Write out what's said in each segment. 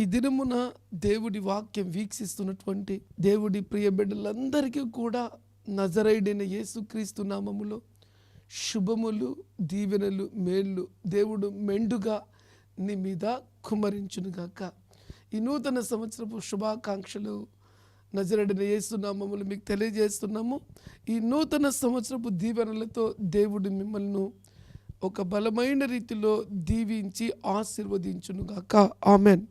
ఈ దినమున దేవుడి వాక్యం వీక్షిస్తున్నటువంటి దేవుడి ప్రియ బిడ్డలందరికీ కూడా నజరైడైన యేసుక్రీస్తు నామములో శుభములు దీవెనలు మేళ్ళు దేవుడు మెండుగా నీ మీద కుమరించునుగాక. ఈ నూతన సంవత్సరపు శుభాకాంక్షలు నజరడిన యేసునామములు మీకు తెలియజేస్తున్నాము. ఈ నూతన సంవత్సరపు దీవెనలతో దేవుడు మిమ్మల్ని ఒక బలమైన రీతిలో దీవించి ఆశీర్వదించునుగాక. ఆమెన్.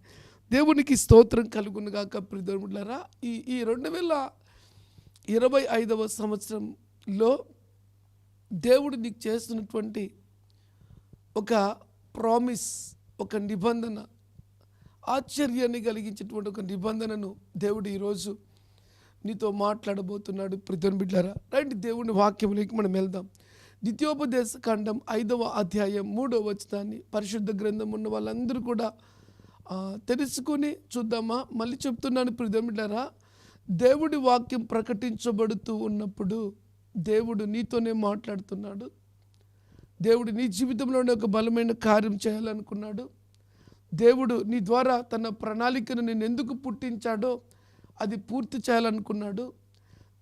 దేవునికి స్తోత్రం కలుగునుగాక ప్రిధములరా ఈ ఈ రెండు వేల ఇరవై ఐదవ సంవత్సరంలో దేవుడు నీకు చేస్తున్నటువంటి ఒక ప్రామిస్ ఒక నిబంధన ఆశ్చర్యాన్ని కలిగించేటువంటి ఒక నిబంధనను దేవుడు ఈరోజు నీతో మాట్లాడబోతున్నాడు ప్రతిని బిడ్డారా రండి దేవుని వాక్యంలోకి మనం వెళ్దాం. ద్వితీయోపదేశ ఖండం ఐదవ అధ్యాయం మూడవ వచనాన్ని పరిశుద్ధ గ్రంథం ఉన్న వాళ్ళందరూ కూడా తెలుసుకొని చూద్దామా? మళ్ళీ చెప్తున్నాను ప్రిదమిడరా దేవుడి వాక్యం ప్రకటించబడుతూ ఉన్నప్పుడు దేవుడు నీతోనే మాట్లాడుతున్నాడు. దేవుడు నీ జీవితంలోనే ఒక బలమైన కార్యం చేయాలనుకున్నాడు. దేవుడు నీ ద్వారా తన ప్రణాళికను నేను ఎందుకు పుట్టించాడో అది పూర్తి చేయాలనుకున్నాడు.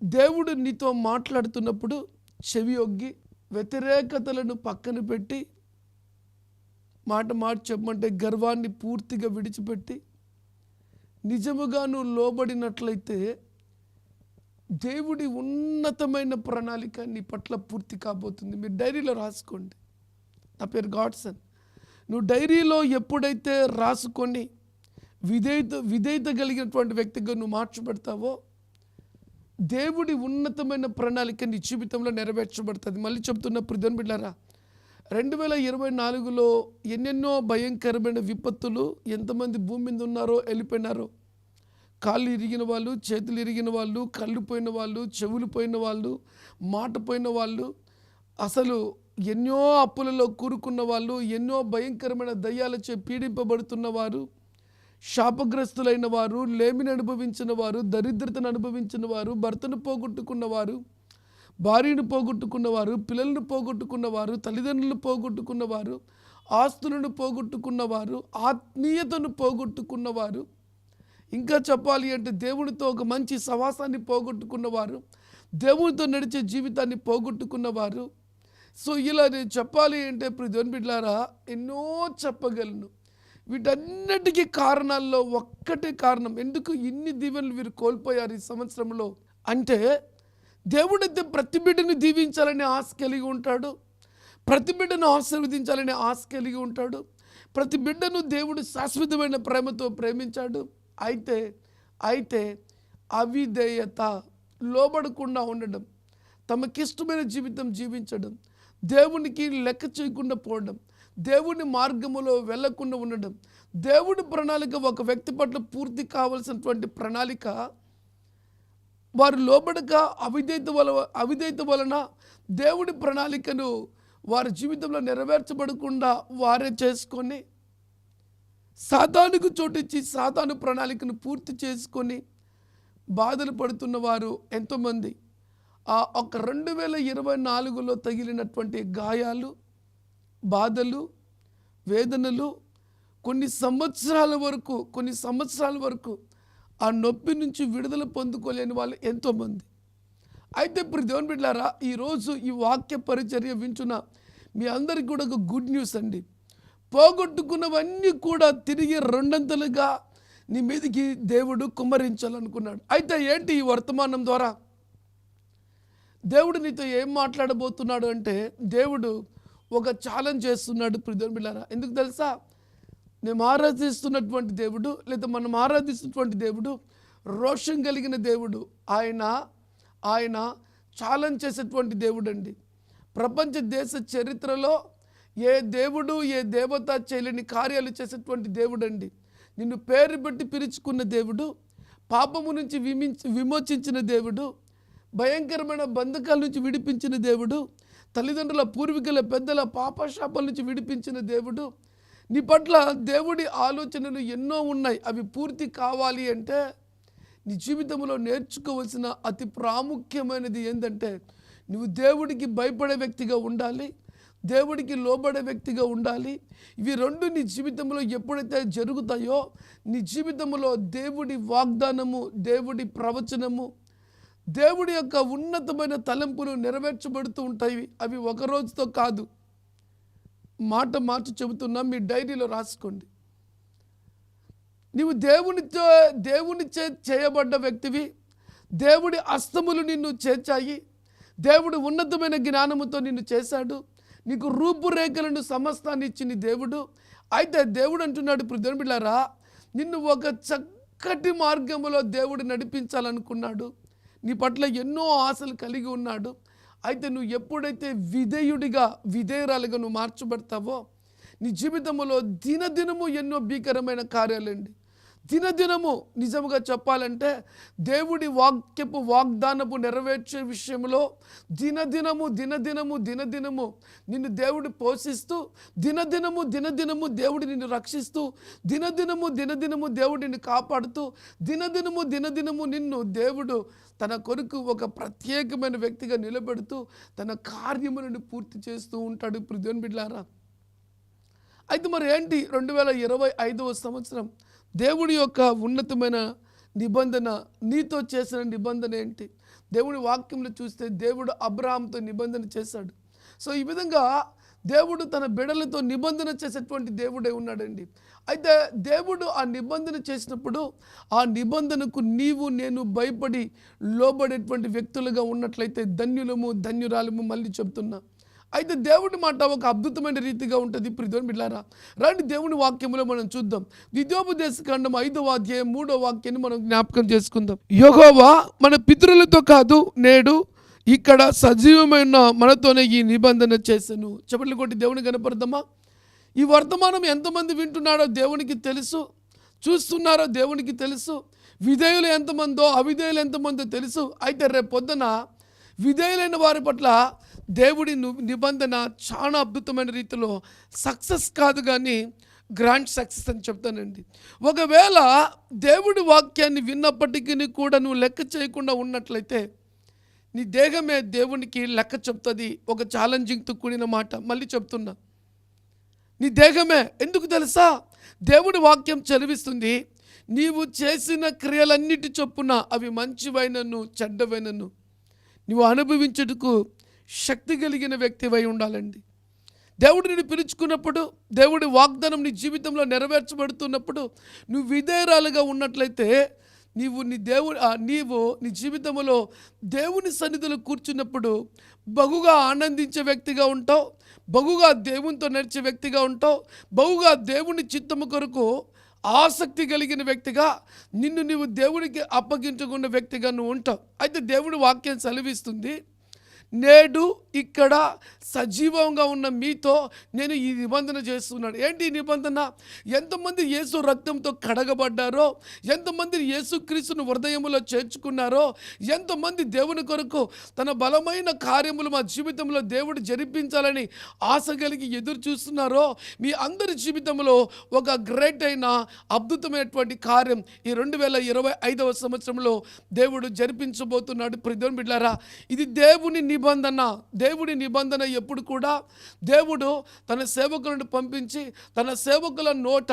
దేవుడు నీతో మాట్లాడుతున్నప్పుడు చెవి ఒగ్గి వ్యతిరేకతలను పక్కన పెట్టి మాట మాట చెప్పమంటే గర్వాన్ని పూర్తిగా విడిచిపెట్టి నిజముగా నువ్వు లోబడినట్లయితే దేవుడి ఉన్నతమైన ప్రణాళిక నీ పట్ల పూర్తి కాబోతుంది. మీరు డైరీలో రాసుకోండి. నా పేరు గాడ్సన్. నువ్వు డైరీలో ఎప్పుడైతే రాసుకొని విధేయత విధేయత కలిగినటువంటి వ్యక్తిగా నువ్వు మార్చబడతావో దేవుడి ఉన్నతమైన ప్రణాళిక నీ జీవితంలో నెరవేర్చబడుతుంది. మళ్ళీ చెప్తున్న ప్రధాన బిడ్డారా రెండు వేల ఇరవై నాలుగులో ఎన్నెన్నో భయంకరమైన విపత్తులు ఎంతమంది భూమి మీద ఉన్నారో వెళ్ళిపోయినారో. కాళ్ళు ఇరిగిన వాళ్ళు చేతులు ఇరిగిన వాళ్ళు కళ్ళు పోయిన వాళ్ళు చెవులు పోయిన వాళ్ళు మాట పోయిన వాళ్ళు అసలు ఎన్నో అప్పులలో కూరుకున్న వాళ్ళు ఎన్నో భయంకరమైన దయ్యాలచే పీడింపబడుతున్న వారు శాపగ్రస్తులైన వారు లేమిని అనుభవించిన వారు దరిద్రతను అనుభవించిన వారు భర్తను పోగొట్టుకున్న వారు భార్యను పోగొట్టుకున్నవారు పిల్లలను పోగొట్టుకున్నవారు తల్లిదండ్రులను పోగొట్టుకున్నవారు ఆస్తులను పోగొట్టుకున్నవారు ఆత్మీయతను పోగొట్టుకున్నవారు. ఇంకా చెప్పాలి అంటే దేవునితో ఒక మంచి సవాసాన్ని పోగొట్టుకున్నవారు దేవునితో నడిచే జీవితాన్ని పోగొట్టుకున్నవారు. సో ఇలా నేను చెప్పాలి అంటే ఇప్పుడు దేవుని బిడ్డారా ఎన్నో చెప్పగలను. వీటన్నిటికీ కారణాల్లో ఒక్కటే కారణం. ఎందుకు ఇన్ని దీవెనలు వీరు కోల్పోయారు ఈ సంవత్సరంలో? అంటే దేవుడైతే ప్రతి బిడ్డని దీవించాలని ఆశ కలిగి ఉంటాడు. ప్రతి బిడ్డను ఆశీర్వదించాలని ఆశ కలిగి ఉంటాడు. ప్రతి బిడ్డను దేవుడు శాశ్వతమైన ప్రేమతో ప్రేమించాడు. అయితే అయితే అవిధేయత లోబడకుండా ఉండడం తమకిష్టమైన జీవితం జీవించడం దేవునికి లెక్క చేయకుండా పోవడం దేవుని మార్గములో వెళ్ళకుండా ఉండడం దేవుడి ప్రణాళిక ఒక వ్యక్తి పట్ల పూర్తి కావలసినటువంటి ప్రణాళిక వారు లోబడక అవిధేత వల అవిధేత వలన దేవుడి ప్రణాళికను వారి జీవితంలో నెరవేర్చబడకుండా వారే చేసుకొని సాతానుకు చోటిచ్చి సాతాను ప్రణాళికను పూర్తి చేసుకొని బాధలు పడుతున్న వారు ఎంతోమంది. ఆ ఒక రెండు వేల ఇరవై నాలుగులో తగిలినటువంటి గాయాలు బాధలు వేదనలు కొన్ని సంవత్సరాల వరకు కొన్ని సంవత్సరాల వరకు ఆ నొప్పి నుంచి విడుదల పొందుకోలేని వాళ్ళు ఎంతోమంది. అయితే ఇప్పుడు దేవుని బిడ్డారా ఈరోజు ఈ వాక్య పరిచర్య వింటున్న మీ అందరికి కూడా ఒక గుడ్ న్యూస్ అండి. పోగొట్టుకున్నవన్నీ కూడా తిరిగి రెండంతలుగా నీ మీదకి దేవుడు కుమ్మరించాలనుకున్నాడు. అయితే ఏంటి ఈ వర్తమానం ద్వారా? దేవుడు నీతో ఏం మాట్లాడబోతున్నాడు అంటే దేవుడు ఒక ఛాలెంజ్ చేస్తున్నాడు ప్రిదోన్ బిళ్ళారా ఎందుకు తెలుసా? మేము ఆరాధిస్తున్నటువంటి దేవుడు లేదా మనం ఆరాధిస్తున్నటువంటి దేవుడు రోషం కలిగిన దేవుడు ఆయన ఆయన ఛాలెంజ్ చేసేటువంటి దేవుడు అండి ప్రపంచ దేశ చరిత్రలో ఏ దేవుడు ఏ దేవత చేయలేని కార్యాలు చేసేటువంటి దేవుడు అండి నిన్ను పేరు బట్టి పిలుచుకున్న దేవుడు పాపము నుంచి విమించి విమోచించిన దేవుడు భయంకరమైన బంధకాల నుంచి విడిపించిన దేవుడు తల్లిదండ్రుల పూర్వీకుల పెద్దల పాపశాపాల నుంచి విడిపించిన దేవుడు నీ పట్ల దేవుడి ఆలోచనలు ఎన్నో ఉన్నాయి. అవి పూర్తి కావాలి అంటే నీ జీవితంలో నేర్చుకోవాల్సిన అతి ప్రాముఖ్యమైనది ఏంటంటే నువ్వు దేవుడికి భయపడే వ్యక్తిగా ఉండాలి. దేవుడికి లోబడే వ్యక్తిగా ఉండాలి. ఇవి రెండు నీ జీవితంలో ఎప్పుడైతే జరుగుతాయో నీ జీవితంలో దేవుడి వాగ్దానము దేవుడి ప్రవచనము దేవుడి యొక్క ఉన్నతమైన తలంపులు నెరవేర్చబడుతూ ఉంటాయి. అవి ఒక రోజుతో కాదు మాట మార్చి చెబుతున్నా మీ డైరీలో రాసుకోండి. నీవు దేవునితో దేవుని చే చేయబడ్డ వ్యక్తివి. దేవుడి అస్తములు నిన్ను చేర్చాయి. దేవుడు ఉన్నతమైన జ్ఞానముతో నిన్ను చేశాడు. నీకు రూపురేఖలను సమస్తాన్ని ఇచ్చిన దేవుడు. అయితే దేవుడు అంటున్నాడు ఇప్పుడు దేవుని నిన్ను ఒక చక్కటి మార్గములో దేవుడు నడిపించాలనుకున్నాడు. నీ పట్ల ఎన్నో ఆశలు కలిగి ఉన్నాడు. అయితే నువ్వు ఎప్పుడైతే విధేయుడిగా విధేయురాలుగా నువ్వు మార్చబడతావో నీ జీవితంలో దినదినము ఎన్నో భీకరమైన కార్యాలండి. దినదినము నిజముగా చెప్పాలంటే దేవుడి వాక్యపు వాగ్దానపు నెరవేర్చే విషయంలో దినదినము దినదినము దినదినము నిన్ను దేవుడు పోషిస్తూ దినదినము దినదినము దేవుడు నిన్ను రక్షిస్తూ దినదినము దినదినము దేవుడు నిన్ను కాపాడుతూ దినదినము దినదినము నిన్ను దేవుడు తన కొరకు ఒక ప్రత్యేకమైన వ్యక్తిగా నిలబెడుతూ తన కార్యములను పూర్తి చేస్తూ ఉంటాడు. ఇప్పుడు దేవుని బిడ్లారా అయితే మరి ఏంటి రెండు వేల ఇరవై ఐదవ సంవత్సరం? దేవుడి యొక్క ఉన్నతమైన నిబంధన నీతో చేసిన నిబంధన ఏంటి? దేవుడి వాక్యంలో చూస్తే దేవుడు అబ్రహాంతో నిబంధన చేశాడు. సో ఈ విధంగా దేవుడు తన బిడలతో నిబంధన చేసేటువంటి దేవుడే ఉన్నాడండి. అయితే దేవుడు ఆ నిబంధన చేసినప్పుడు ఆ నిబంధనకు నీవు నేను భయపడి లోబడేటువంటి వ్యక్తులుగా ఉన్నట్లయితే ధన్యులము ధన్యురాలము మళ్ళీ చెప్తున్నా. అయితే దేవుడి మాట ఒక అద్భుతమైన రీతిగా ఉంటుంది. ప్రిధోని బిడ్డారా రండి దేవుని వాక్యంలో మనం చూద్దాం. ద్వితోపదేశ ఖండం ఐదవ అధ్యాయం మూడో వాక్యాన్ని మనం జ్ఞాపకం చేసుకుందాం. యోగోవా మన పితరులతో కాదు నేడు ఇక్కడ సజీవమైన మనతోనే ఈ నిబంధన చేశాను. చెప్పట్లు కొట్టి దేవుని కనపడదామా ఈ వర్తమానం ఎంతమంది వింటున్నాడో దేవునికి తెలుసు. చూస్తున్నారో దేవునికి తెలుసు. విధేయులు ఎంతమందో అవిధేయులు ఎంతమందో తెలుసు. అయితే రేపు పొద్దున విధేయులైన వారి పట్ల దేవుడి నిబంధన చాలా అద్భుతమైన రీతిలో సక్సెస్ కాదు కానీ గ్రాండ్ సక్సెస్ అని చెప్తానండి. ఒకవేళ దేవుడి వాక్యాన్ని విన్నప్పటికీ కూడా నువ్వు లెక్క చేయకుండా ఉన్నట్లయితే నీ దేహమే దేవునికి లెక్క చెప్తుంది. ఒక ఛాలెంజింగ్తో కూడిన మాట మళ్ళీ చెప్తున్నా. నీ దేహమే ఎందుకు తెలుసా? దేవుడి వాక్యం చదివిస్తుంది నీవు చేసిన క్రియలన్నిటి చొప్పున అవి మంచివైనను చెడ్డవైనను. నువ్వు అనుభవించుటకు శక్తి కలిగిన వ్యక్తివై ఉండాలండి. దేవుడు నిన్ను పిలుచుకున్నప్పుడు దేవుడి వాగ్దానం నీ జీవితంలో నెరవేర్చబడుతున్నప్పుడు నువ్వు విధేయరాలుగా ఉన్నట్లయితే నీవు నీ దేవుడు నీవు నీ జీవితంలో దేవుని సన్నిధిలో కూర్చున్నప్పుడు బహుగా ఆనందించే వ్యక్తిగా ఉంటావు బహుగా దేవునితో నడిచే వ్యక్తిగా ఉంటావు బహుగా దేవుని చిత్తము కొరకు ఆసక్తి కలిగిన వ్యక్తిగా నిన్ను నీవు దేవుడికి అప్పగించుకున్న వ్యక్తిగా నువ్వు ఉంటావు. అయితే దేవుడి వాక్యం సెలవిస్తుంది నేడు ఇక్కడ సజీవంగా ఉన్న మీతో నేను ఈ నిబంధన చేస్తున్నాను. ఏంటి ఈ నిబంధన? ఎంతమంది యేసు రక్తంతో కడగబడ్డారో ఎంతమంది యేసుక్రీస్తును హృదయములో చేర్చుకున్నారో ఎంతమంది దేవుని కొరకు తన బలమైన కార్యములు మా జీవితంలో దేవుడు జరిపించాలని ఆశ కలిగి ఎదురు చూస్తున్నారో మీ అందరి జీవితంలో ఒక గ్రేట్ అయిన అద్భుతమైనటువంటి కార్యం ఈ రెండు వేల ఇరవై ఐదవ సంవత్సరంలో దేవుడు జరిపించబోతున్నాడు. ప్రతిదోని బిడ్డారా ఇది దేవుని నిబంధన దేవుడి నిబంధన ఎప్పుడు కూడా దేవుడు తన సేవకులను పంపించి తన సేవకుల నోట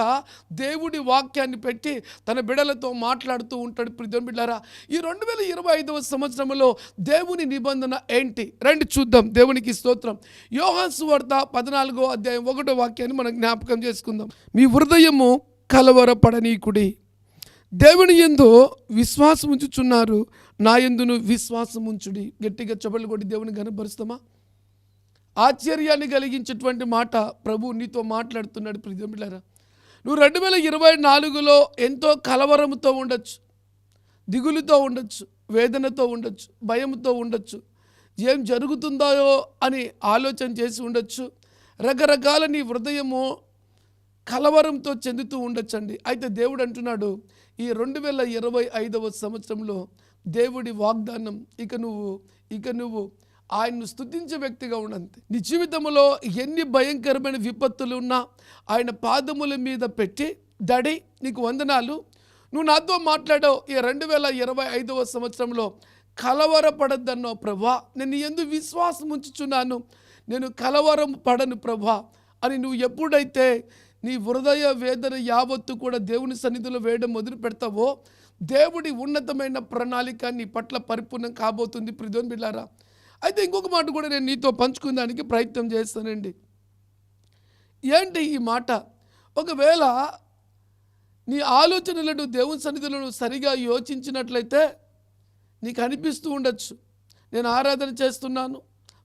దేవుడి వాక్యాన్ని పెట్టి తన బిడలతో మాట్లాడుతూ ఉంటాడు. ప్రతిదోని బిడ్డారా ఈ రెండు వేల ఇరవై ఐదవ సంవత్సరంలో దేవుని నిబంధన ఏంటి? రండి చూద్దాం దేవునికి స్తోత్రం. యోహాన్ సువార్త పద్నాలుగో అధ్యాయం ఒకటో వాక్యాన్ని మనం జ్ఞాపకం చేసుకుందాం. మీ హృదయము కలవరపడనీకుడి దేవుని ఎందు విశ్వాసం ఉంచుచున్నారు నా ఎందును విశ్వాసం ఉంచుడి గట్టిగా చెబలు కొట్టి దేవుని కనపరుస్తామా ఆశ్చర్యాన్ని కలిగించేటువంటి మాట ప్రభు నీతో మాట్లాడుతున్నాడు ప్రిజమిళ్ళారా నువ్వు రెండు వేల ఇరవై నాలుగులో ఎంతో కలవరంతో ఉండొచ్చు దిగులుతో ఉండొచ్చు వేదనతో ఉండొచ్చు భయంతో ఉండొచ్చు ఏం జరుగుతుందో అని ఆలోచన చేసి ఉండొచ్చు. రకరకాల నీ హృదయము కలవరంతో చెందుతూ ఉండొచ్చండి. అయితే దేవుడు అంటున్నాడు ఈ రెండు వేల ఇరవై ఐదవ సంవత్సరంలో దేవుడి వాగ్దానం. ఇక నువ్వు ఇక నువ్వు ఆయన్ను స్తుతించే వ్యక్తిగా ఉండంతే. నీ జీవితంలో ఎన్ని భయంకరమైన విపత్తులు ఉన్నా ఆయన పాదముల మీద పెట్టి డాడీ నీకు వందనాలు. నువ్వు నాతో మాట్లాడావు ఈ రెండు వేల ఇరవై ఐదవ సంవత్సరంలో కలవరపడద్దన్నో ప్రభా. నేను ఎందుకు విశ్వాసం ఉంచుచున్నాను. నేను కలవరం పడను ప్రభా అని నువ్వు ఎప్పుడైతే నీ హృదయ వేదన యావత్తు కూడా దేవుని సన్నిధిలో వేయడం మొదలు పెడతావో దేవుడి ఉన్నతమైన ప్రణాళిక నీ పట్ల పరిపూర్ణం కాబోతుంది ప్రిదోన్ బిల్లారా అయితే ఇంకొక మాట కూడా నేను నీతో పంచుకుందానికి ప్రయత్నం చేస్తానండి. ఏంటి ఈ మాట? ఒకవేళ నీ ఆలోచనలను దేవుని సన్నిధులను సరిగా యోచించినట్లయితే నీకు అనిపిస్తూ ఉండొచ్చు. నేను ఆరాధన చేస్తున్నాను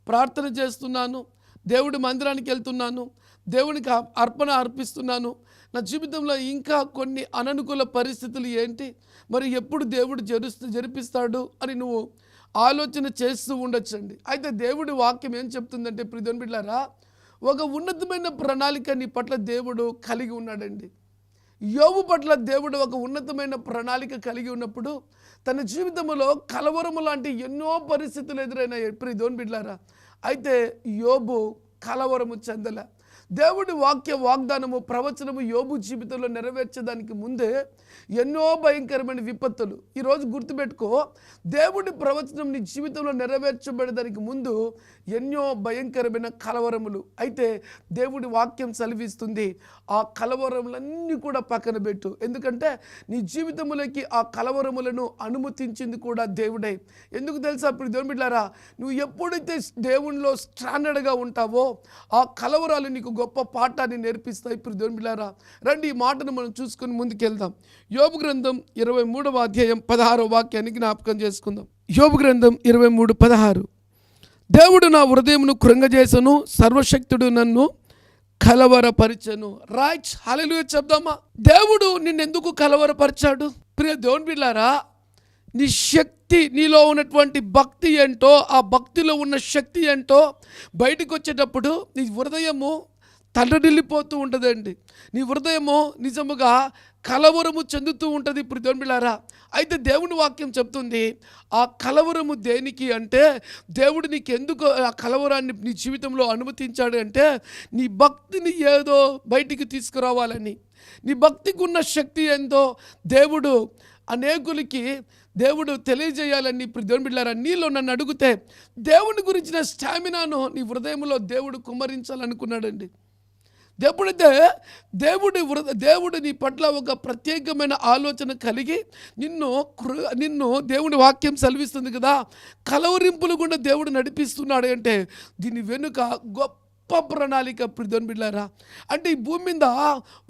ప్రార్థన చేస్తున్నాను దేవుడి మందిరానికి వెళ్తున్నాను దేవునికి అర్పణ అర్పిస్తున్నాను నా జీవితంలో ఇంకా కొన్ని అననుకూల పరిస్థితులు ఏంటి? మరి ఎప్పుడు దేవుడు జరుస్తూ జరిపిస్తాడు అని నువ్వు ఆలోచన చేస్తూ ఉండొచ్చండి. అయితే దేవుడి వాక్యం ఏం చెప్తుందంటే ప్రిధన్ బిడ్లారా ఒక ఉన్నతమైన ప్రణాళిక నీ పట్ల దేవుడు కలిగి ఉన్నాడండి. యోబు పట్ల దేవుడు ఒక ఉన్నతమైన ప్రణాళిక కలిగి ఉన్నప్పుడు తన జీవితంలో కలవరము లాంటి ఎన్నో పరిస్థితులు ఎదురైన ఎప్పుడు దోన్ బిడ్లారా అయితే యోబు కలవరము చెందల. దేవుడి వాక్య వాగ్దానము ప్రవచనము యోబు జీవితంలో నెరవేర్చడానికి ముందే ఎన్నో భయంకరమైన విపత్తులు. ఈరోజు గుర్తుపెట్టుకో దేవుడి ప్రవచనం నీ జీవితంలో నెరవేర్చబడడానికి ముందు ఎన్నో భయంకరమైన కలవరములు. అయితే దేవుడి వాక్యం చలివిస్తుంది ఆ కలవరములన్నీ కూడా పక్కన పెట్టు. ఎందుకంటే నీ జీవితంలోకి ఆ కలవరములను అనుమతించింది కూడా దేవుడే. ఎందుకు తెలుసా ఇప్పుడు దేవుని బిడ్డారా? నువ్వు ఎప్పుడైతే దేవునిలో స్టాండర్డ్గా ఉంటావో ఆ కలవరాలు నీకు గొప్ప పాఠాన్ని నేర్పిస్తాయి. ఇప్పుడు దేవుని రండి ఈ మాటను మనం చూసుకొని ముందుకెళ్దాం. యోబు గ్రంథం ఇరవై మూడవ అధ్యాయం పదహారవ వాక్యాన్ని జ్ఞాపకం చేసుకుందాం. యోబు గ్రంథం ఇరవై మూడు పదహారు. దేవుడు నా హృదయమును కృంగజేసను సర్వశక్తుడు నన్ను కలవరపరిచను. రైట్ హల్లెలూయా చెప్దామా? దేవుడు నిన్నెందుకు కలవరపరిచాడు? ప్రియ దేవుని బిళ్ళారా నీ శక్తి నీలో ఉన్నటువంటి భక్తి ఏంటో ఆ భక్తిలో ఉన్న శక్తి ఏంటో బయటకు వచ్చేటప్పుడు నీ హృదయము తల్లడిల్లిపోతూ ఉంటుందండి. నీ హృదయము నిజముగా కలవరము చెందుతూ ఉంటుంది ఇప్పుడు దేవుని అయితే దేవుని వాక్యం చెప్తుంది ఆ కలవరము దేనికి అంటే దేవుడు నీకు ఎందుకు ఆ కలవరాన్ని నీ జీవితంలో అనుమతించాడు అంటే నీ భక్తిని ఏదో బయటికి తీసుకురావాలని. నీ భక్తికి ఉన్న శక్తి ఏందో దేవుడు అనేకులకి దేవుడు తెలియజేయాలని ఇప్పుడు దేవుని బిడ్డారా నీలో నన్ను అడిగితే దేవుని గురించిన స్టామినాను నీ హృదయంలో దేవుడు కుమ్మరించాలనుకున్నాడండి. ఎప్పుడైతే దేవుడి వృ- దేవుడు నీ పట్ల ఒక ప్రత్యేకమైన ఆలోచన కలిగి నిన్ను కృ- నిన్ను దేవుడి వాక్యం సెలవిస్తుంది కదా. కలవరింపులు కూడా దేవుడు నడిపిస్తున్నాడు అంటే దీని వెనుక గొప్ప ప్రణాళిక ప్రిధన్ బిళ్ళారా అంటే ఈ భూమి మీద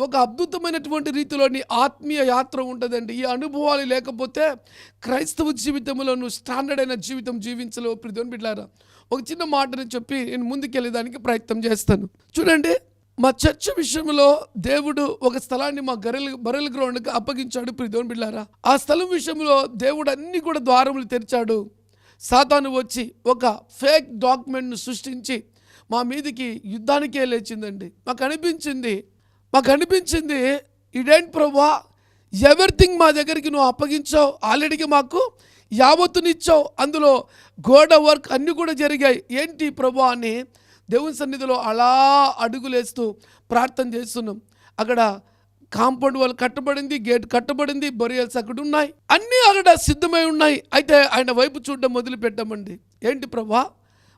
ఒక అద్భుతమైనటువంటి రీతిలోని ఆత్మీయ యాత్ర ఉంటుందండి. ఈ అనుభవాలు లేకపోతే క్రైస్తవ జీవితంలో నువ్వు స్టాండర్డ్ అయిన జీవితం జీవించలేవు ప్రిధన్ బిడ్లారా ఒక చిన్న మాటను చెప్పి నేను ముందుకెళ్ళేదానికి ప్రయత్నం చేస్తాను. చూడండి మా చర్చ్ విషయంలో దేవుడు ఒక స్థలాన్ని మా గరెల బరెల గ్రౌండ్కి అప్పగించాడు ప్రిధోన్ బిళ్ళారా. ఆ స్థలం విషయంలో దేవుడు అన్ని కూడా ద్వారములు తెరిచాడు. సాతాను వచ్చి ఒక ఫేక్ డాక్యుమెంట్ను సృష్టించి మా మీదికి యుద్ధానికే లేచిందండి. మాకు అనిపించింది మాకు అనిపించింది ఇదేంటి ప్రభా ఎవ్రీథింగ్ మా దగ్గరికి నువ్వు అప్పగించావు ఆల్రెడీకి మాకు యావత్తునిచ్చావు అందులో గోడ వర్క్ అన్నీ కూడా జరిగాయి. ఏంటి ప్రభా అని దేవుని సన్నిధిలో అలా అడుగులేస్తూ ప్రార్థన చేస్తున్నాం. అక్కడ కాంపౌండ్ వాళ్ళు కట్టబడింది గేట్ కట్టబడింది బొరియల్స్ అక్కడ ఉన్నాయి అన్నీ అక్కడ సిద్ధమై ఉన్నాయి. అయితే ఆయన వైపు చూడడం మొదలుపెట్టామండి. ఏంటి ప్రభా?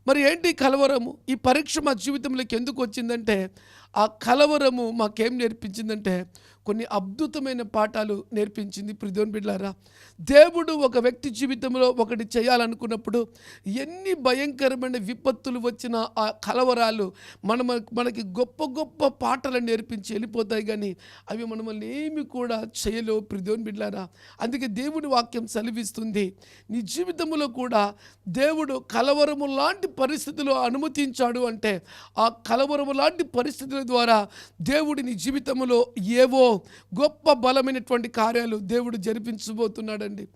మరి ఏంటి కలవరము? ఈ పరీక్ష మా జీవితంలోకి ఎందుకు వచ్చిందంటే ఆ కలవరము మాకేం నేర్పించిందంటే కొన్ని అద్భుతమైన పాఠాలు నేర్పించింది. ప్రిధోన్ బిడ్లారా దేవుడు ఒక వ్యక్తి జీవితంలో ఒకటి చేయాలనుకున్నప్పుడు ఎన్ని భయంకరమైన విపత్తులు వచ్చిన ఆ కలవరాలు మన మనకి గొప్ప గొప్ప పాటలు నేర్పించి వెళ్ళిపోతాయి కానీ అవి మనల్ని ఏమి కూడా చేయలేవు ప్రిధోన్ బిడ్లారా. అందుకే దేవుడి వాక్యం సెలవిస్తుంది. నీ జీవితంలో కూడా దేవుడు కలవరము లాంటి పరిస్థితులు అనుమతించాడు అంటే ఆ కలవరము లాంటి పరిస్థితులు ద్వారా దేవుడి నీ జీవితంలో ఏవో గొప్ప బలమైనటువంటి కార్యాలు దేవుడు జరిపించబోతున్నాడండి.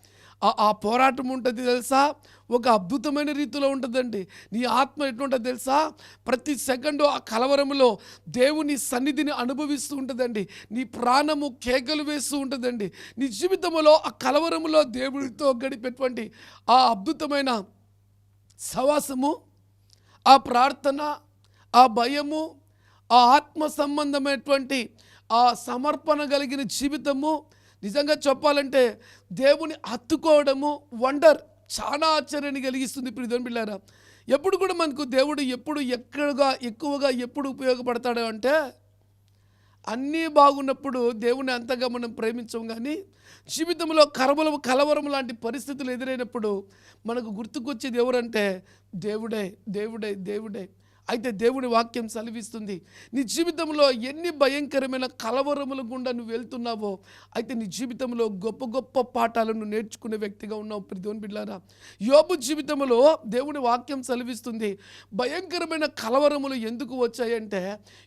ఆ ఆ పోరాటం ఉంటుంది తెలుసా? ఒక అద్భుతమైన రీతిలో ఉంటుందండి. నీ ఆత్మ ఎట్లుంటుంది తెలుసా? ప్రతి సెకండు ఆ కలవరములో దేవుని సన్నిధిని అనుభవిస్తూ ఉంటుందండి. నీ ప్రాణము కేకలు వేస్తూ ఉంటుందండి. నీ జీవితంలో ఆ కలవరములో దేవుడితో గడిపేటువంటి ఆ అద్భుతమైన సవాసము ఆ ప్రార్థన ఆ భయము ఆ ఆత్మ సంబంధమైనటువంటి ఆ సమర్పణ కలిగిన జీవితము నిజంగా చెప్పాలంటే దేవుని హత్తుకోవడము వండర్. చాలా ఆశ్చర్యాన్ని కలిగిస్తుంది ప్రిధన్ బిళ్ళారా ఎప్పుడు కూడా మనకు దేవుడు ఎప్పుడు ఎక్కడగా ఎక్కువగా ఎప్పుడు ఉపయోగపడతాడు అంటే అన్నీ బాగున్నప్పుడు దేవుని అంతగా మనం ప్రేమించం కానీ జీవితంలో కరవలం కలవరం లాంటి పరిస్థితులు ఎదురైనప్పుడు మనకు గుర్తుకొచ్చేది ఎవరంటే దేవుడే దేవుడే దేవుడే. అయితే దేవుని వాక్యం సెలవిస్తుంది. నీ జీవితంలో ఎన్ని భయంకరమైన కలవరముల గుండా నువ్వు వెళ్తున్నావో అయితే నీ జీవితంలో గొప్ప గొప్ప పాఠాలను నేర్చుకునే వ్యక్తిగా ఉన్నావు ప్రతివన్ బిడ్డారా యోబు జీవితంలో దేవుని వాక్యం సెలవిస్తుంది. భయంకరమైన కలవరములు ఎందుకు వచ్చాయంటే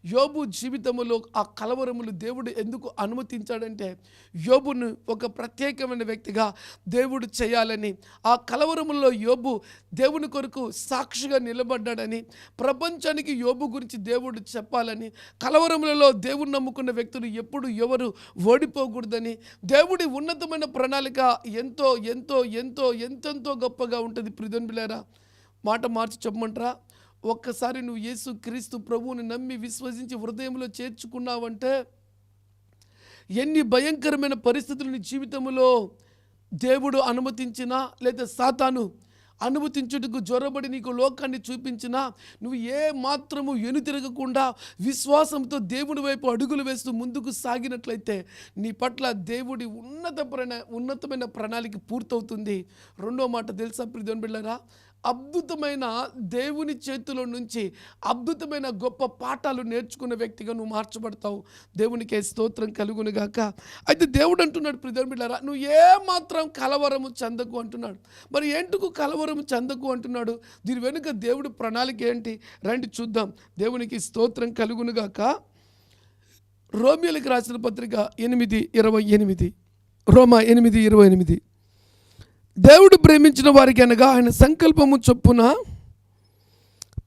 యోబు జీవితంలో ఆ కలవరములు దేవుడు ఎందుకు అనుమతించాడంటే యోబును ఒక ప్రత్యేకమైన వ్యక్తిగా దేవుడు చేయాలని ఆ కలవరములో యోబు దేవుని కొరకు సాక్షిగా నిలబడ్డాడని ప్రపంచానికి యోబు గురించి దేవుడు చెప్పాలని కలవరములలో దేవుడు నమ్ముకున్న వ్యక్తులు ఎప్పుడు ఎవరు ఓడిపోకూడదని దేవుడి ఉన్నతమైన ప్రణాళిక ఎంతో ఎంతో ఎంతో ఎంతెంతో గొప్పగా ఉంటుంది ప్రిధన్ మాట మార్చి చెప్పమంటారా? ఒక్కసారి నువ్వు యేసు క్రీస్తు ప్రభువుని నమ్మి విశ్వసించి హృదయంలో చేర్చుకున్నావంటే ఎన్ని భయంకరమైన పరిస్థితులు నీ జీవితంలో దేవుడు అనుమతించినా లేదా సాతాను అనుమతించుటకు జ్వరబడి నీకు లోకాన్ని చూపించినా నువ్వు ఏ మాత్రము వెనుతిరగకుండా విశ్వాసంతో దేవుడి వైపు అడుగులు వేస్తూ ముందుకు సాగినట్లయితే నీ పట్ల దేవుడి ఉన్నత ప్రణా ఉన్నతమైన ప్రణాళిక పూర్తవుతుంది. రెండో మాట తెలుసా ప్రిధన్ బిళ్ళరా అద్భుతమైన దేవుని చేతిలో నుంచి అద్భుతమైన గొప్ప పాఠాలు నేర్చుకున్న వ్యక్తిగా నువ్వు మార్చబడతావు. దేవునికి స్తోత్రం కలుగునుగాక అయితే దేవుడు అంటున్నాడు ప్రిధర్ నువ్వు ఏ మాత్రం కలవరము చెందకు అంటున్నాడు. మరి ఎందుకు కలవరము చెందకు అంటున్నాడు? దీని వెనుక దేవుడు ప్రణాళిక ఏంటి? రండి చూద్దాం. దేవునికి స్తోత్రం కలుగునుగాక రోమియోలకు రాసిన పత్రిక ఎనిమిది ఇరవై ఎనిమిది. రోమా ఎనిమిది ఇరవై ఎనిమిది. దేవుడు ప్రేమించిన వారికి అనగా ఆయన సంకల్పము చొప్పున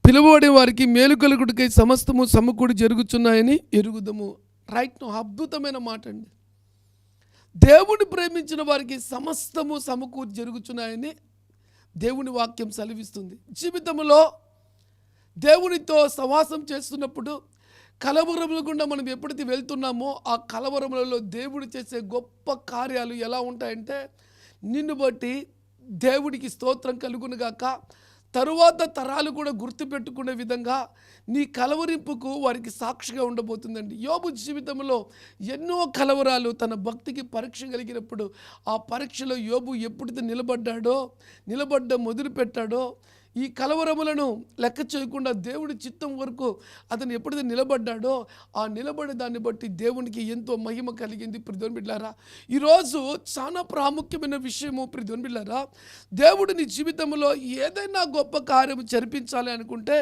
పిలువబడే వారికి మేలు కలుగుడికై సమస్తము సమకూడి జరుగుతున్నాయని ఎరుగుదము. రైట్ నో అద్భుతమైన మాట అండి. దేవుని ప్రేమించిన వారికి సమస్తము సమకూరి జరుగుతున్నాయని దేవుని వాక్యం సెలవిస్తుంది. జీవితంలో దేవునితో సవాసం చేస్తున్నప్పుడు కలవరముల గుండా మనం ఎప్పుడైతే వెళ్తున్నామో ఆ కలవరములలో దేవుడు చేసే గొప్ప కార్యాలు ఎలా ఉంటాయంటే నిన్ను బట్టి దేవుడికి స్తోత్రం కలుగునుగాక తరువాత తరాలు కూడా గుర్తుపెట్టుకునే విధంగా నీ కలవరింపుకు వారికి సాక్షిగా ఉండబోతుందండి. యోబు జీవితంలో ఎన్నో కలవరాలు తన భక్తికి పరీక్ష కలిగినప్పుడు ఆ పరీక్షలో యోబు ఎప్పుడైతే నిలబడ్డాడో నిలబడ్డ మొదలుపెట్టాడో ఈ కలవరములను లెక్క చేయకుండా దేవుడి చిత్తం వరకు అతను ఎప్పుడైతే నిలబడ్డాడో ఆ నిలబడే దాన్ని బట్టి దేవునికి ఎంతో మహిమ కలిగింది. ప్రిధోన్ బిడ్లారా ఈరోజు చాలా ప్రాముఖ్యమైన విషయము ప్రిధోన్ బిడ్లారా దేవుడు నీ జీవితంలో ఏదైనా గొప్ప కార్యం జరిపించాలి అనుకుంటే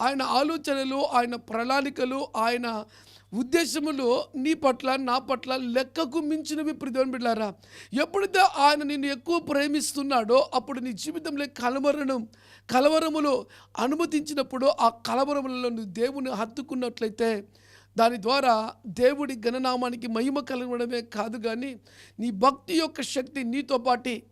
ఆయన ఆలోచనలు ఆయన ప్రణాళికలు ఆయన ఉద్దేశములు నీ పట్ల నా పట్ల లెక్కకు మించినవి ప్రిధోన్ బిడ్లారా ఎప్పుడైతే ఆయన నిన్ను ఎక్కువ ప్రేమిస్తున్నాడో అప్పుడు నీ జీవితంలో కలవరణం కలవరములు అనుమతించినప్పుడు ఆ కలవరములలో నువ్వు దేవుని హత్తుకున్నట్లయితే దాని ద్వారా దేవుడి గణనామానికి మహిమ కలగడమే కాదు కానీ నీ భక్తి యొక్క శక్తి నీతో పాటి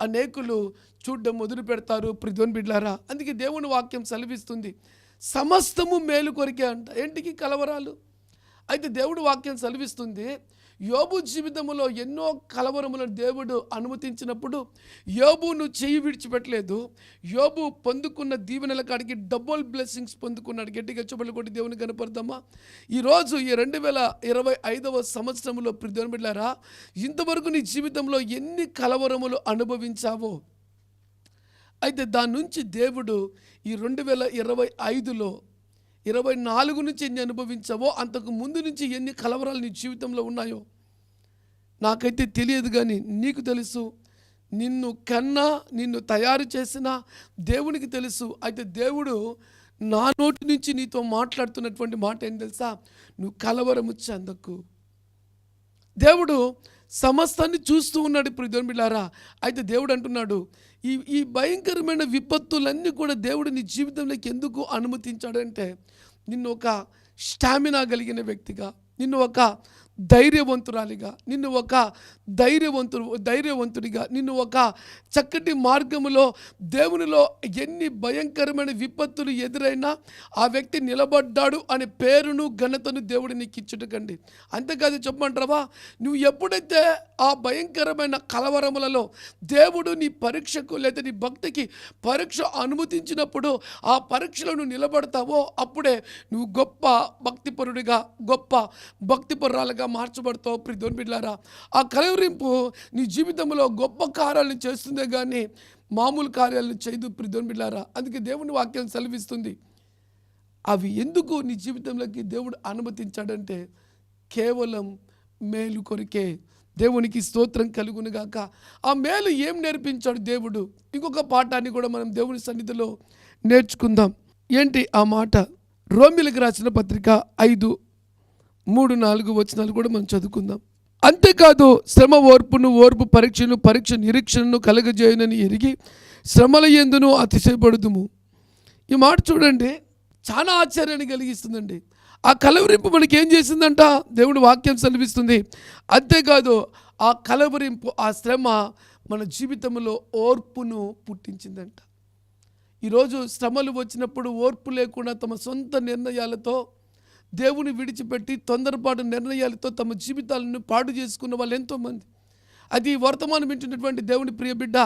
అనేకులు చూడడం మొదలు పెడతారు ప్రిధోన్ బిడ్లారా అందుకే దేవుని వాక్యం సెలవిస్తుంది. సమస్తము మేలు కొరికే అంట. ఏంటికి కలవరాలు? అయితే దేవుడు వాక్యం సెలవిస్తుంది యోబు జీవితంలో ఎన్నో కలవరములను దేవుడు అనుమతించినప్పుడు యోబును చేయి విడిచిపెట్టలేదు. యోబు పొందుకున్న దీవెనల కాడికి డబుల్ బ్లెస్సింగ్స్ పొందుకున్నాడు. గట్టిగా చూపలు కొట్టి దేవుని కనపడదామా ఈరోజు ఈ రెండు వేల ఇరవై ఐదవ సంవత్సరంలో ప్రిధోని బిడ్డారా ఇంతవరకు నీ జీవితంలో ఎన్ని కలవరములు అనుభవించావో? అయితే దాని నుంచి దేవుడు ఈ రెండు వేల ఇరవై ఐదులో ఇరవై నాలుగు నుంచి ఎన్ని అనుభవించావో అంతకు ముందు నుంచి ఎన్ని కలవరాలు నీ జీవితంలో ఉన్నాయో నాకైతే తెలియదు కానీ నీకు తెలుసు. నిన్ను కన్నా నిన్ను తయారు చేసిన దేవునికి తెలుసు. అయితే దేవుడు నా నోటి నుంచి నీతో మాట్లాడుతున్నటువంటి మాట ఏం తెలుసా? నువ్వు కలవరము చెందకు. దేవుడు సమస్తాన్ని చూస్తూ ఉన్నాడు ఇప్పుడు బిళ్ళారా అయితే దేవుడు అంటున్నాడు ఈ ఈ భయంకరమైన విపత్తులన్నీ కూడా దేవుడు నీ జీవితంలోకి ఎందుకు అనుమతించాడంటే నిన్ను ఒక స్టామినా కలిగిన వ్యక్తిగా నిన్ను ఒక ధైర్యవంతురాలిగా నిన్ను ఒక ధైర్యవంతుడు ధైర్యవంతుడిగా నిన్ను ఒక చక్కటి మార్గములో దేవునిలో ఎన్ని భయంకరమైన విపత్తులు ఎదురైనా ఆ వ్యక్తి నిలబడ్డాడు అనే పేరును ఘనతను దేవుడు నీకు ఇచ్చుటకండి. అంతేకాదు చెప్పమంటారా నువ్వు ఎప్పుడైతే ఆ భయంకరమైన కలవరములలో దేవుడు నీ పరీక్షకు లేదా నీ భక్తికి పరీక్ష అనుమతించినప్పుడు ఆ పరీక్షలో నువ్వు నిలబడతావో అప్పుడే నువ్వు గొప్ప భక్తిపరుడిగా గొప్ప భక్తిపరురాలుగా మార్చబడతావు ప్రిధోన్ బిడ్డారా ఆ కలవరింపు నీ జీవితంలో గొప్ప కార్యాలను చేస్తుందే కానీ మామూలు కార్యాలను చేయదు ప్రిధోన్ బిడ్డారా అందుకే దేవుని వాక్యం సెలవిస్తుంది. అవి ఎందుకు నీ జీవితంలోకి దేవుడు అనుమతించాడంటే కేవలం మేలు కొరికే దేవునికి స్తోత్రం కలుగునుగాక ఆ మేలు ఏం నేర్పించాడు దేవుడు? ఇంకొక పాఠాన్ని కూడా మనం దేవుని సన్నిధిలో నేర్చుకుందాం. ఏంటి ఆ మాట? రోమిలకు రాసిన పత్రిక ఐదు మూడు నాలుగు వచనాలు కూడా మనం చదువుకుందాం. అంతేకాదు శ్రమ ఓర్పును ఓర్పు పరీక్షను పరీక్ష నిరీక్షణను కలగజేయనని ఎరిగి శ్రమల ఎందును అతిశయపడుదుము. ఈ మాట చూడండి చాలా ఆశ్చర్యాన్ని కలిగిస్తుందండి. ఆ కలవరింపు మనకి ఏం చేసిందంట? దేవుడు వాక్యం సెలవిస్తుంది. అంతేకాదు ఆ కలవరింపు ఆ శ్రమ మన జీవితంలో ఓర్పును పుట్టించిందంట. ఈరోజు శ్రమలు వచ్చినప్పుడు ఓర్పు లేకుండా తమ సొంత నిర్ణయాలతో దేవుని విడిచిపెట్టి తొందరపాటు నిర్ణయాలతో తమ జీవితాలను పాడు చేసుకున్న వాళ్ళు ఎంతోమంది. అది వర్తమానం వింటున్నటువంటి దేవుని ప్రియ బిడ్డ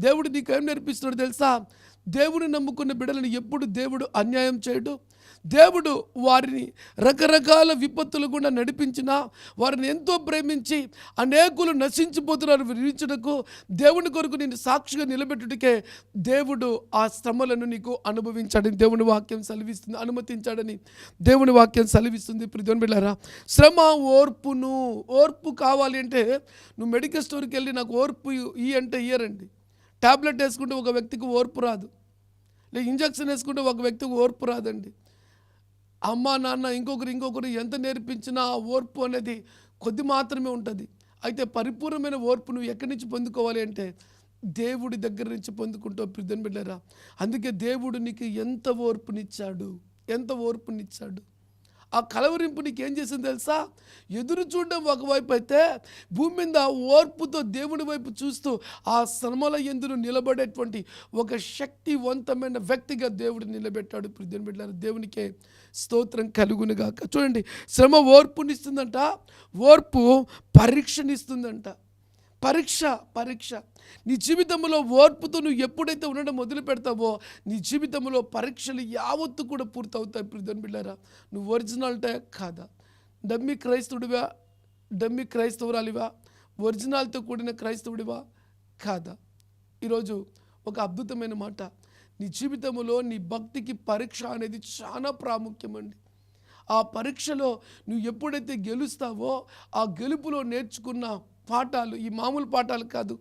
దేవుడు నీకు ఏం నేర్పిస్తున్నాడు తెలుసా? దేవుని నమ్ముకున్న బిడ్డలను ఎప్పుడు దేవుడు అన్యాయం చేయడు. దేవుడు వారిని రకరకాల విపత్తులు కూడా నడిపించిన వారిని ఎంతో ప్రేమించి అనేకులు నశించిపోతున్నారు. విరించుటకు దేవుని కొరకు నేను సాక్షిగా నిలబెట్టుటకే దేవుడు ఆ శ్రమలను నీకు అనుభవించాడని దేవుని వాక్యం సెలవిస్తుంది అనుమతించాడని దేవుని వాక్యం సెలవిస్తుంది. ప్రిధోని బిళ్ళారా శ్రమ ఓర్పును ఓర్పు కావాలి అంటే నువ్వు మెడికల్ స్టోర్కి వెళ్ళి నాకు ఓర్పు ఈ అంటే ఇయ్యరండి. టాబ్లెట్ వేసుకుంటే ఒక వ్యక్తికి ఓర్పు రాదు. లేదా ఇంజక్షన్ వేసుకుంటే ఒక వ్యక్తికి ఓర్పు రాదండి. అమ్మ నాన్న ఇంకొకరు ఇంకొకరు ఎంత నేర్పించినా ఆ ఓర్పు అనేది కొద్ది మాత్రమే ఉంటుంది. అయితే పరిపూర్ణమైన ఓర్పు నువ్వు ఎక్కడి నుంచి పొందుకోవాలి అంటే దేవుడి దగ్గర నుంచి పొందుకుంటావు ప్రిద్దన్ బిడ్డరా. అందుకే దేవుడు నీకు ఎంత ఓర్పునిచ్చాడు? ఎంత ఓర్పునిచ్చాడు? ఆ కలవరింపు నీకు ఏం చేసింది తెలుసా? ఎదురు చూడడం ఒకవైపు అయితే భూమి మీద ఓర్పుతో దేవుని వైపు చూస్తూ ఆ శ్రమల ఎందును నిలబడేటువంటి ఒక శక్తివంతమైన వ్యక్తిగా దేవుడు నిలబెట్టాడు. దేవుని బిడ్డారు దేవునికే స్తోత్రం కలుగునుగాక. చూడండి శ్రమ ఓర్పునిస్తుందంట ఓర్పు పరీక్షనిస్తుందంట. పరీక్ష పరీక్ష. నీ జీవితంలో ఓర్పుతో నువ్వు ఎప్పుడైతే ఉండడం మొదలు పెడతావో నీ జీవితంలో పరీక్షలు యావత్తు కూడా పూర్తవుతాయి ప్రిధన్ బిళ్ళారా. నువ్వు ఒరిజినాలిటే కాదా. డమ్మి క్రైస్తవుడివా డమ్మి క్రైస్తవురాలివా ఒరిజినాల్తో కూడిన క్రైస్తవుడివా కాదా. ఈరోజు ఒక అద్భుతమైన మాట. నీ జీవితంలో నీ భక్తికి పరీక్ష అనేది చాలా ప్రాముఖ్యమండి. ఆ పరీక్షలో నువ్వు ఎప్పుడైతే గెలుస్తావో ఆ గెలుపులో నేర్చుకున్న పాఠాలు ఈ మామూలు పాఠాలు కాదు.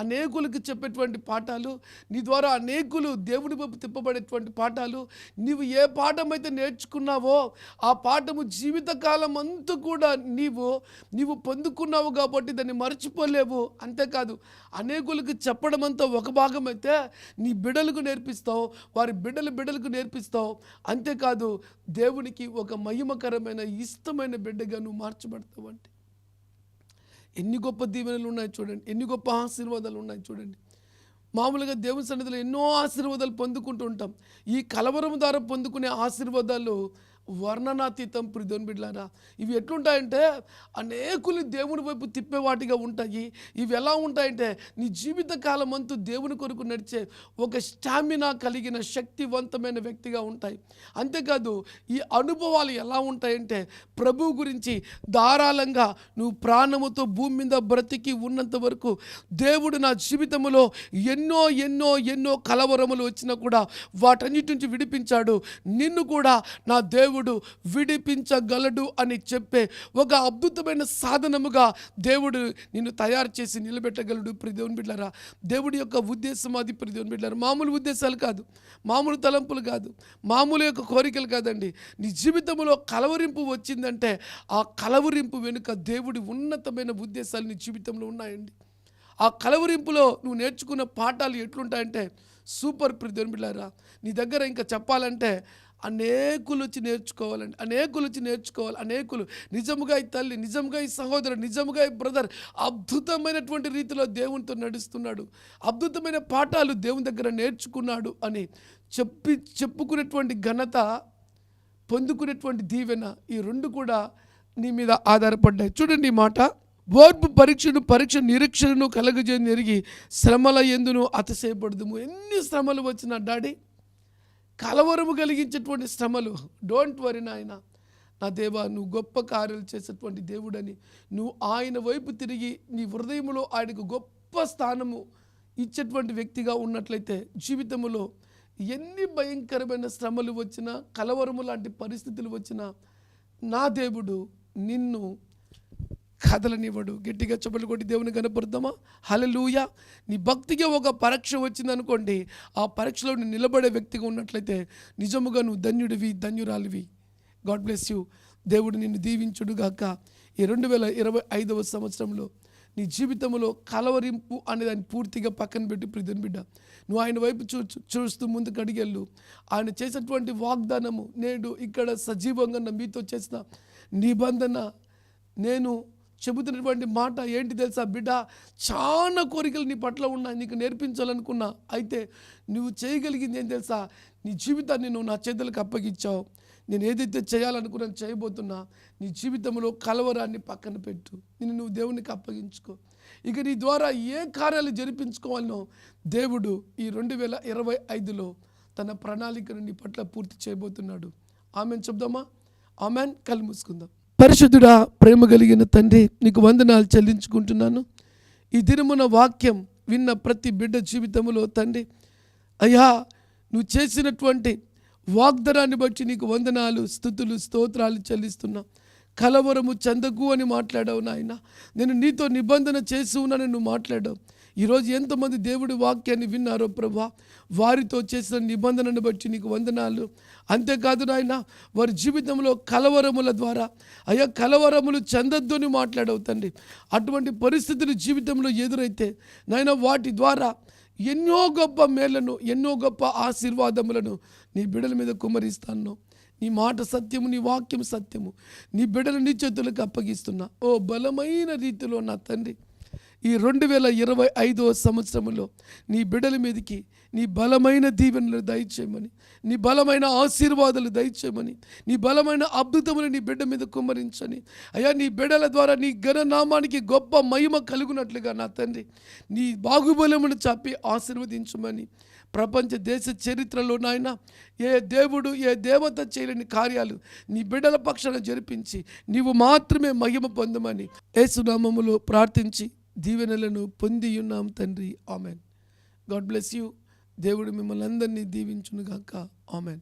అనేకులకు చెప్పేటువంటి పాఠాలు నీ ద్వారా అనేకులు దేవుని వైపు తిప్పబడేటువంటి పాఠాలు నీవు ఏ పాఠం అయితే నేర్చుకున్నావో ఆ పాఠము జీవితకాలం అంతా కూడా నీవు నీవు పొందుకున్నావు కాబట్టి దాన్ని మర్చిపోలేవు. అంతేకాదు అనేకులకు చెప్పడం అంతా ఒక భాగం అయితే నీ బిడలకు నేర్పిస్తావు వారి బిడ్డల బిడ్డలకు నేర్పిస్తావు. అంతేకాదు దేవునికి ఒక మహిమకరమైన ఇష్టమైన బిడ్డగా నువ్వు మార్చబడతావు అంటే. ఎన్ని గొప్ప దీవెనలు ఉన్నాయి చూడండి. ఎన్ని గొప్ప ఆశీర్వాదాలు ఉన్నాయి చూడండి. మామూలుగా దేవుని సన్నిధిలో ఎన్నో ఆశీర్వాదాలు పొందుకుంటూ ఉంటాం. ఈ కలవరం ద్వారా పొందుకునే ఆశీర్వాదాలు వర్ణనాతీతం ప్రిధోన్ బిడ్లారా. ఇవి ఎట్లుంటాయంటే అనేకులు దేవుని వైపు తిప్పేవాటిగా ఉంటాయి. ఇవి ఎలా ఉంటాయంటే నీ జీవిత కాలం అంతా దేవుని కొరకు నడిచే ఒక స్టామినా కలిగిన శక్తివంతమైన వ్యక్తిగా ఉంటాయి. అంతేకాదు ఈ అనుభవాలు ఎలా ఉంటాయంటే ప్రభు గురించి ధారాళంగా నువ్వు ప్రాణముతో భూమి మీద బ్రతికి ఉన్నంత వరకు దేవుడు నా జీవితంలో ఎన్నో ఎన్నో ఎన్నో కలవరములు వచ్చినా కూడా వాటన్నిటి నుంచి విడిపించాడు. నిన్ను కూడా నా దేవుడు దేవుడు విడిపించగలడు అని చెప్పే ఒక అద్భుతమైన సాధనముగా దేవుడు నిన్ను తయారు చేసి నిలబెట్టగలడు. ప్రదేవుని బిడ్డారా దేవుడి యొక్క ఉద్దేశం అది. ప్రదేవుని బిడ్డారా మామూలు ఉద్దేశాలు కాదు మామూలు తలంపులు కాదు మామూలు యొక్క కోరికలు కాదండి. నీ జీవితంలో కలవరింపు వచ్చిందంటే ఆ కలవరింపు వెనుక దేవుడి ఉన్నతమైన ఉద్దేశాలు నీ జీవితంలో ఉన్నాయండి. ఆ కలవరింపులో నువ్వు నేర్చుకున్న పాఠాలు ఎట్లుంటాయంటే సూపర్ ప్రియుని బిళ్ళారా నీ దగ్గర ఇంకా చెప్పాలంటే అనేకులు వచ్చి నేర్చుకోవాలండి. అనేకులు వచ్చి నేర్చుకోవాలి. అనేకులు. నిజముగా ఈ తల్లి నిజముగా ఈ సహోదరు నిజముగా ఈ బ్రదర్ అద్భుతమైనటువంటి రీతిలో దేవునితో నడుస్తున్నాడు. అద్భుతమైన పాఠాలు దేవుని దగ్గర నేర్చుకున్నాడు అని చెప్పి చెప్పుకునేటువంటి ఘనత పొందుకునేటువంటి దీవెన ఈ రెండు కూడా నీ మీద ఆధారపడ్డాయి. చూడండి ఈ మాట. ఓర్పు పరీక్షను పరీక్ష నిరీక్షణను కలగజేయని ఎరిగి శ్రమల ఎందును అతిశయపడదుము. ఎన్ని శ్రమలు వచ్చినా డాడీ కలవరము కలిగించేటువంటి శ్రమలు. డోంట్ వరి నాయన. నా దేవా నువ్వు గొప్ప కార్యాలు చేసేటువంటి దేవుడని. నువ్వు ఆయన వైపు తిరిగి నీ హృదయంలో ఆయనకు గొప్ప స్థానము ఇచ్చేటువంటి వ్యక్తిగా ఉన్నట్లయితే జీవితంలో ఎన్ని భయంకరమైన శ్రమలు వచ్చినా కలవరము లాంటి పరిస్థితులు వచ్చినా నా దేవుడు నిన్ను కదలనివ్వడు. గట్టిగా చెప్పులు కొట్టి దేవుని కనపడదామా హలలుయ నీ భక్తికి ఒక పరీక్ష వచ్చిందనుకోండి ఆ పరీక్షలో నువ్వు నిలబడే వ్యక్తిగా ఉన్నట్లయితే నిజముగా నువ్వు ధన్యుడివి ధన్యురాలివి. గాడ్ బ్లెస్ యూ దేవుడు నిన్ను దీవించుడుగాక ఈ రెండు వేల ఇరవై ఐదవ సంవత్సరంలో నీ జీవితంలో కలవరింపు అనే దాన్ని పూర్తిగా పక్కన పెట్టి ప్రతిని బిడ్డ నువ్వు ఆయన వైపు చూ చూస్తూ ముందుకు అడిగెళ్ళు. ఆయన చేసినటువంటి వాగ్దానము నేడు ఇక్కడ సజీవంగా మీతో చేసిన నిబంధన నేను చెబుతున్నటువంటి మాట ఏంటి తెలుసా బిడ్డ? చాలా కోరికలు నీ పట్ల ఉన్నాయి నీకు నేర్పించాలనుకున్నా. అయితే నువ్వు చేయగలిగింది ఏం తెలుసా? నీ జీవితాన్ని నువ్వు నా చేతులకు అప్పగించావు. నేను ఏదైతే చేయాలనుకున్నాను చేయబోతున్నా నీ జీవితంలో కలవరాన్ని పక్కన పెట్టు. నేను నువ్వు దేవునికి అప్పగించుకో. ఇక నీ ద్వారా ఏ కార్యాలు జరిపించుకోవాలనో దేవుడు ఈ రెండు వేల ఇరవై ఐదులో తన ప్రణాళికను నీ పట్ల పూర్తి చేయబోతున్నాడు. ఆమెన్ చెప్దామా? ఆమెన్. కళ్ళు మూసుకుందాం. పరిశుద్ధుడా ప్రేమ కలిగిన తండ్రి నీకు వందనాలు చెల్లించుకుంటున్నాను. ఈ దినమున వాక్యం విన్న ప్రతి బిడ్డ జీవితంలో తండ్రి అయ్యా నువ్వు చేసినటువంటి వాగ్దరాన్ని బట్టి నీకు వందనాలు స్థుతులు స్తోత్రాలు చెల్లిస్తున్నా. కలవరము చెందకు అని మాట్లాడావు నాయన. నేను నీతో నిబంధన చేసి ఉన్నానని నువ్వు మాట్లాడావు. ఈరోజు ఎంతమంది దేవుడి వాక్యాన్ని విన్నారో ప్రభా? వారితో చేసిన నిబంధనను బట్టి నీకు వందనాలు. అంతేకాదు నాయన వారి జీవితంలో కలవరముల ద్వారా అయ్యా కలవరములు చెందొద్దు అని మాట్లాడవు తండ్రి. అటువంటి పరిస్థితులు జీవితంలో ఎదురైతే నాయన వాటి ద్వారా ఎన్నో గొప్ప మేళ్ళను ఎన్నో గొప్ప ఆశీర్వాదములను నీ బిడల మీద కుమరిస్తాను నీ మాట సత్యము నీ వాక్యం సత్యము. నీ బిడ్డలు నీ చేతులకు అప్పగిస్తున్నా. ఓ బలమైన రీతిలో నా తండ్రి. ఈ రెండు వేల ఇరవై ఐదవ సంవత్సరంలో నీ బిడ్డల మీదకి నీ బలమైన దీవెనలు దయచేయమని నీ బలమైన ఆశీర్వాదాలు దయచేయమని నీ బలమైన అద్భుతములు నీ బిడ్డ మీద కుమ్మరించని. అయ్యా నీ బిడ్డల ద్వారా నీ ఘననామానికి గొప్ప మహిమ కలుగునట్లుగా నా తండ్రి నీ బాగుబలమును చెప్పి ఆశీర్వదించమని. ప్రపంచ దేశ చరిత్రలో నాయన ఏ దేవుడు ఏ దేవత చేయలేని కార్యాలు నీ బిడ్డల పక్షాన జరిపించి నీవు మాత్రమే మహిమ పొందమని. యేసునామములో ప్రార్థించి దీవెనలను పొంది ఉన్నాం తండ్రి. ఆమెన్. God bless you. దేవుడు మిమ్మల్ని అందరినీ దీవించునుగాక. ఆమెన్.